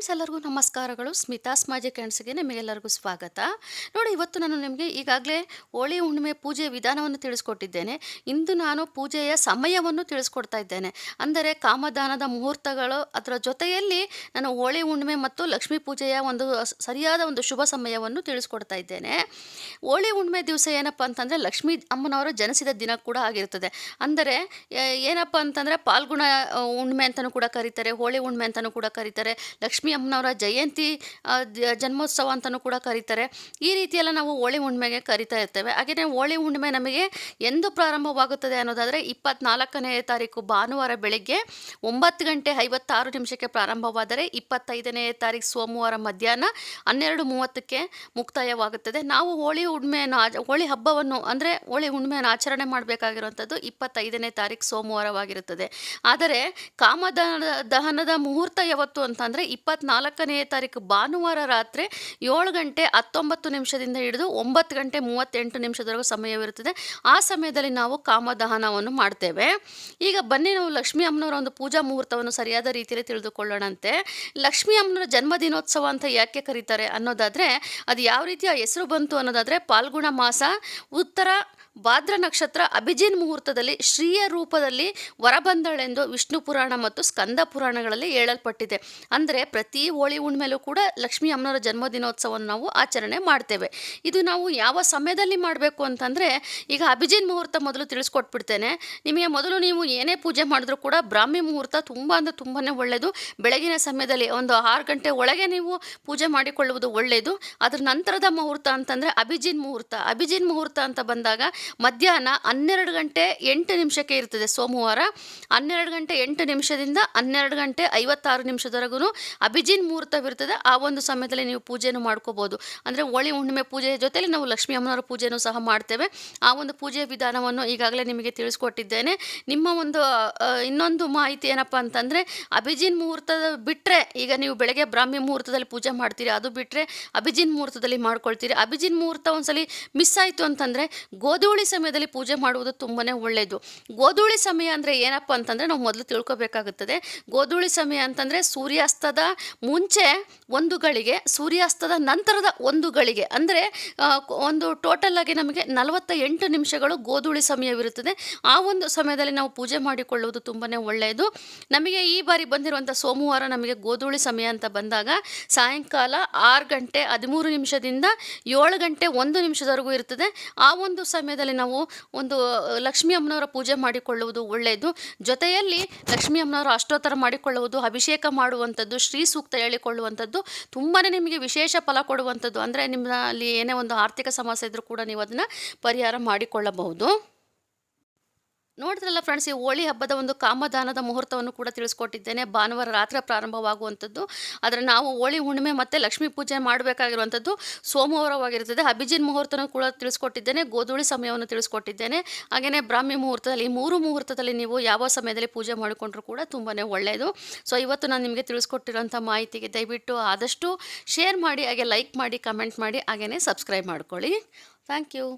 Friends, ಎಲ್ಲರಿಗೂ ನಮಸ್ಕಾರಗಳು. ಸ್ಮಿತಾ ಸ್ಮಾಜಿ ಕ್ಯಾಂಡ್ಸ್ಗೆ ನಿಮಗೆಲ್ಲರಿಗೂ ಸ್ವಾಗತ. ನೋಡಿ, ಇವತ್ತು ನಾನು ನಿಮಗೆ ಈಗಾಗಲೇ ಹೋಳಿ ಹುಣ್ಣಿಮೆ ಪೂಜೆಯ ವಿಧಾನವನ್ನು ತಿಳಿಸ್ಕೊಟ್ಟಿದ್ದೇನೆ. ಇಂದು ನಾನು ಪೂಜೆಯ ಸಮಯವನ್ನು ತಿಳಿಸ್ಕೊಡ್ತಾ ಇದ್ದೇನೆ. ಅಂದರೆ ಕಾಮದಾನದ ಮುಹೂರ್ತಗಳು, ಅದರ ಜೊತೆಯಲ್ಲಿ ನಾನು ಹೋಳಿ ಹುಣ್ಣಿಮೆ ಮತ್ತು ಲಕ್ಷ್ಮೀ ಪೂಜೆಯ ಒಂದು ಸರಿಯಾದ ಒಂದು ಶುಭ ಸಮಯವನ್ನು ತಿಳಿಸ್ಕೊಡ್ತಾ ಇದ್ದೇನೆ. ಹೋಳಿ ಹುಣ್ಣಿಮೆ ದಿವಸ ಏನಪ್ಪ ಅಂತಂದರೆ, ಲಕ್ಷ್ಮೀ ಅಮ್ಮನವರ ಜನಿಸಿದ ದಿನ ಕೂಡ ಆಗಿರ್ತದೆ ಅಂದರೆ ಏನಪ್ಪ ಅಂತಂದರೆ, ಪಾಲ್ಗುಣ ಹುಣ್ಣಿಮೆ ಅಂತಲೂ ಕೂಡ ಕರೀತಾರೆ, ಹೋಳಿ ಹುಣ್ಣಿಮೆ ಅಂತಲೂ ಕೂಡ ಕರೀತಾರೆ, ಲಕ್ಷ್ಮೀ ಅಮ್ಮನವರ ಜಯಂತಿ ಜನ್ಮೋತ್ಸವ ಅಂತಲೂ ಕೂಡ ಕರೀತಾರೆ. ಈ ರೀತಿಯೆಲ್ಲ ನಾವು ಹೋಳಿ ಹುಣ್ಣಿಮೆಗೆ ಕರಿತಾ ಇರ್ತೇವೆ. ಹಾಗೆಯೇ ಹೋಳಿ ಹುಣ್ಣಿಮೆ ನಮಗೆ ಎಂದು ಪ್ರಾರಂಭವಾಗುತ್ತದೆ ಅನ್ನೋದಾದರೆ ಇಪ್ಪತ್ನಾಲ್ಕನೇ ತಾರೀಕು ಭಾನುವಾರ ಬೆಳಗ್ಗೆ ಒಂಬತ್ತು ಗಂಟೆ ಐವತ್ತಾರು ನಿಮಿಷಕ್ಕೆ ಪ್ರಾರಂಭವಾದರೆ ಇಪ್ಪತ್ತೈದನೇ ತಾರೀಕು ಸೋಮವಾರ ಮಧ್ಯಾಹ್ನ ಹನ್ನೆರಡು ಮೂವತ್ತಕ್ಕೆ ಮುಕ್ತಾಯವಾಗುತ್ತದೆ. ನಾವು ಹೋಳಿ ಹುಣ್ಣಿಮೆಯನ್ನು ಹೋಳಿ ಹಬ್ಬವನ್ನು ಅಂದರೆ ಹೋಳಿ ಹುಣ್ಣಿಮೆಯನ್ನು ಆಚರಣೆ ಮಾಡಬೇಕಾಗಿರುವಂಥದ್ದು ಇಪ್ಪತ್ತೈದನೇ ತಾರೀಕು ಸೋಮವಾರವಾಗಿರುತ್ತದೆ. ಆದರೆ ಕಾಮದ, ದಹನದ ಮುಹೂರ್ತ ಯಾವತ್ತು ಅಂತಂದರೆ ಇಪ್ಪತ್ನಾಲ್ಕನೇ ತಾರೀಕು ಭಾನುವಾರ ರಾತ್ರಿ ಏಳು ಗಂಟೆ ಹತ್ತೊಂಬತ್ತು ನಿಮಿಷದಿಂದ ಹಿಡಿದು ಒಂಬತ್ತು ಗಂಟೆ ಮೂವತ್ತೆಂಟು ನಿಮಿಷದವರೆಗೂ ಸಮಯವಿರುತ್ತದೆ. ಆ ಸಮಯದಲ್ಲಿ ನಾವು ಕಾಮದಹನವನ್ನು ಮಾಡ್ತೇವೆ. ಈಗ ಬನ್ನಿ ನಾವು ಲಕ್ಷ್ಮೀ ಅಮ್ಮನವರ ಒಂದು ಪೂಜಾ ಮುಹೂರ್ತವನ್ನು ಸರಿಯಾದ ರೀತಿಯಲ್ಲಿ ತಿಳಿದುಕೊಳ್ಳೋಣಂತೆ. ಲಕ್ಷ್ಮೀ ಅಮ್ಮನವರ ಜನ್ಮದಿನೋತ್ಸವ ಅಂತ ಯಾಕೆ ಕರೀತಾರೆ ಅನ್ನೋದಾದರೆ, ಅದು ಯಾವ ರೀತಿಯ ಹೆಸರು ಬಂತು ಅನ್ನೋದಾದರೆ, ಪಾಲ್ಗುಣ ಮಾಸ, ಉತ್ತರ ಭಾದ್ರ ನಕ್ಷತ್ರ ಅಭಿಜಿನ್ ಮುಹೂರ್ತದಲ್ಲಿ ಶ್ರೀಯ ರೂಪದಲ್ಲಿ ಹೊರಬಂದಳೆಂದು ವಿಷ್ಣು ಪುರಾಣ ಮತ್ತು ಸ್ಕಂದ ಪುರಾಣಗಳಲ್ಲಿ ಹೇಳಲ್ಪಟ್ಟಿದೆ. ಅಂದರೆ ಪ್ರತಿ ಹೋಳಿ ಹುಣ್ಣಿಮೆಲೂ ಕೂಡ ಲಕ್ಷ್ಮೀ ಅಮ್ಮನವರ ಜನ್ಮದಿನೋತ್ಸವವನ್ನು ನಾವು ಆಚರಣೆ ಮಾಡ್ತೇವೆ. ಇದು ನಾವು ಯಾವ ಸಮಯದಲ್ಲಿ ಮಾಡಬೇಕು ಅಂತಂದರೆ ಈಗ ಅಭಿಜಿನ್ ಮುಹೂರ್ತ ಮೊದಲು ತಿಳಿಸ್ಕೊಟ್ಬಿಡ್ತೇನೆ. ನಿಮಗೆ ಮೊದಲು ನೀವು ಏನೇ ಪೂಜೆ ಮಾಡಿದ್ರೂ ಕೂಡ ಬ್ರಾಹ್ಮಿ ಮುಹೂರ್ತ ತುಂಬ ಅಂದರೆ ತುಂಬಾ ಒಳ್ಳೆಯದು ಬೆಳಗಿನ ಸಮಯದಲ್ಲಿ ಒಂದು ಆರು ಗಂಟೆ ಒಳಗೆ ನೀವು ಪೂಜೆ ಮಾಡಿಕೊಳ್ಳುವುದು ಒಳ್ಳೆಯದು ಅದರ ನಂತರದ ಮುಹೂರ್ತ ಅಂತಂದರೆ ಅಭಿಜಿನ್ ಮುಹೂರ್ತ. ಅಭಿಜಿನ್ ಮುಹೂರ್ತ ಅಂತ ಬಂದಾಗ ಮಧ್ಯಾಹ್ನ ಹನ್ನೆರಡು ಗಂಟೆ ಎಂಟು ನಿಮಿಷಕ್ಕೆ ಇರ್ತದೆ ಸೋಮವಾರ. ಹನ್ನೆರಡು ಗಂಟೆ ಎಂಟು ನಿಮಿಷದಿಂದ ಹನ್ನೆರಡು ಗಂಟೆ ಐವತ್ತಾರು ನಿಮಿಷದವರೆಗೂ ಅಭಿಜಿನ್ ಮುಹೂರ್ತವಿರ್ತದೆ ಆ ಒಂದು ಸಮಯದಲ್ಲಿ ನೀವು ಪೂಜೆಯನ್ನು ಮಾಡ್ಕೋಬೋದು. ಅಂದರೆ ಹೋಳಿ ಹುಣ್ಣಿಮೆ ಪೂಜೆಯ ಜೊತೆಯಲ್ಲಿ ನಾವು ಲಕ್ಷ್ಮೀ ಅಮ್ಮನವರ ಪೂಜೆಯನ್ನು ಸಹ ಮಾಡ್ತೇವೆ. ಆ ಒಂದು ಪೂಜೆಯ ವಿಧಾನವನ್ನು ಈಗಾಗಲೇ ನಿಮಗೆ ತಿಳಿಸ್ಕೊಟ್ಟಿದ್ದೇನೆ. ನಿಮ್ಮ ಒಂದು ಇನ್ನೊಂದು ಮಾಹಿತಿ ಏನಪ್ಪ ಅಂತಂದರೆ, ಅಭಿಜಿನ್ ಮುಹೂರ್ತದ ಬಿಟ್ಟರೆ ಈಗ ನೀವು ಬೆಳಗ್ಗೆ ಬ್ರಾಹ್ಮಿ ಮುಹೂರ್ತದಲ್ಲಿ ಪೂಜೆ ಮಾಡ್ತೀರಿ, ಅದು ಬಿಟ್ಟರೆ ಅಭಿಜಿನ್ ಮುಹೂರ್ತದಲ್ಲಿ ಮಾಡ್ಕೊಳ್ತೀರಿ. ಅಭಿಜಿನ್ ಮುಹೂರ್ತ ಒಂದ್ಸಲಿ ಮಿಸ್ ಆಯಿತು ಅಂತಂದರೆ ಗೋಧೂಳಿ ಸಮಯದಲ್ಲಿ ಪೂಜೆ ಮಾಡುವುದು ತುಂಬಾ ಒಳ್ಳೆಯದು ಗೋಧೂಳಿ ಸಮಯ ಅಂದರೆ ಏನಪ್ಪ ಅಂತಂದರೆ ನಾವು ಮೊದಲು ತಿಳ್ಕೊಬೇಕಾಗುತ್ತದೆ. ಗೋಧೂಳಿ ಸಮಯ ಅಂತಂದರೆ ಸೂರ್ಯಾಸ್ತದ ಮುಂಚೆ ಒಂದು ಗಳಿಗೆ ಸೂರ್ಯಾಸ್ತದ ನಂತರದ ಒಂದು ಗಳಿಗೆ ಅಂದರೆ ಒಂದು ಟೋಟಲ್ ಆಗಿ ನಮಗೆ ನಲವತ್ತ ಎಂಟು ನಿಮಿಷಗಳು ಗೋಧೂಳಿ ಸಮಯವಿರುತ್ತದೆ. ಆ ಒಂದು ಸಮಯದಲ್ಲಿ ನಾವು ಪೂಜೆ ಮಾಡಿಕೊಳ್ಳುವುದು ತುಂಬಾ ಒಳ್ಳೆಯದು ನಮಗೆ ಈ ಬಾರಿ ಬಂದಿರುವಂಥ ಸೋಮವಾರ ನಮಗೆ ಗೋಧೂಳಿ ಸಮಯ ಅಂತ ಬಂದಾಗ ಸಾಯಂಕಾಲ ಆರು ಗಂಟೆ ಹದಿಮೂರು ನಿಮಿಷದಿಂದ ಏಳು ಗಂಟೆ ಒಂದು ನಿಮಿಷದವರೆಗೂ ಇರ್ತದೆ. ಆ ಒಂದು ಸಮಯದಲ್ಲಿ ನಾವು ಒಂದು ಲಕ್ಷ್ಮೀ ಅಮ್ಮನವರ ಪೂಜೆ ಮಾಡಿಕೊಳ್ಳುವುದು ಒಳ್ಳೆಯದು. ಜೊತೆಯಲ್ಲಿ ಲಕ್ಷ್ಮೀ ಅಮ್ಮನವರ ಅಷ್ಟೋತ್ತರ ಮಾಡಿಕೊಳ್ಳುವುದು, ಅಭಿಷೇಕ ಮಾಡುವಂಥದ್ದು, ಶ್ರೀ ಸೂಕ್ತ ಹೇಳಿಕೊಳ್ಳುವಂಥದ್ದು ತುಂಬಾ ನಿಮಗೆ ವಿಶೇಷ ಫಲ ಕೊಡುವಂಥದ್ದು. ಅಂದರೆ ನಿಮ್ಮಲ್ಲಿ ಏನೇ ಒಂದು ಆರ್ಥಿಕ ಸಮಸ್ಯೆ ಇದ್ದರೂ ಕೂಡ ನೀವು ಅದನ್ನು ಪರಿಹಾರ ಮಾಡಿಕೊಳ್ಳಬಹುದು. ನೋಡಿದ್ರಲ್ಲ ಫ್ರೆಂಡ್ಸ್ ಈ ಹೋಳಿ ಹಬ್ಬದ ಒಂದು ಕಾಮದಾನದ ಮುಹೂರ್ತವನ್ನು ಕೂಡ ತಿಳಿಸ್ಕೊಟ್ಟಿದ್ದೇನೆ. ಭಾನುವಾರ ರಾತ್ರಿ ಪ್ರಾರಂಭವಾಗುವಂಥದ್ದು. ಆದರೆ ನಾವು ಹೋಳಿ ಹುಣ್ಣಿಮೆ ಮತ್ತು ಲಕ್ಷ್ಮೀ ಪೂಜೆ ಮಾಡಬೇಕಾಗಿರುವಂಥದ್ದು ಸೋಮವಾರವಾಗಿರುತ್ತದೆ. ಅಭಿಜಿನ್ ಮುಹೂರ್ತನೂ ಕೂಡ ತಿಳಿಸ್ಕೊಟ್ಟಿದ್ದೇನೆ. ಗೋಧೂಳಿ ಸಮಯವನ್ನು ತಿಳಿಸ್ಕೊಟ್ಟಿದ್ದೇನೆ. ಹಾಗೆಯೇ ಬ್ರಾಹ್ಮಿ ಮುಹೂರ್ತದಲ್ಲಿ, ಮೂರು ಮುಹೂರ್ತದಲ್ಲಿ ನೀವು ಯಾವ ಸಮಯದಲ್ಲಿ ಪೂಜೆ ಮಾಡಿಕೊಂಡ್ರೂ ಕೂಡ ತುಂಬಾ ಒಳ್ಳೆಯದು. ಸೊ ಇವತ್ತು ನಾನು ನಿಮಗೆ ತಿಳಿಸ್ಕೊಟ್ಟಿರುವಂಥ ಮಾಹಿತಿಗೆ ದಯವಿಟ್ಟು ಆದಷ್ಟು ಶೇರ್ ಮಾಡಿ, ಹಾಗೆ ಲೈಕ್ ಮಾಡಿ ಕಮೆಂಟ್ ಮಾಡಿ, ಹಾಗೆಯೇ ಸಬ್ಸ್ಕ್ರೈಬ್ ಮಾಡ್ಕೊಳ್ಳಿ. Thank you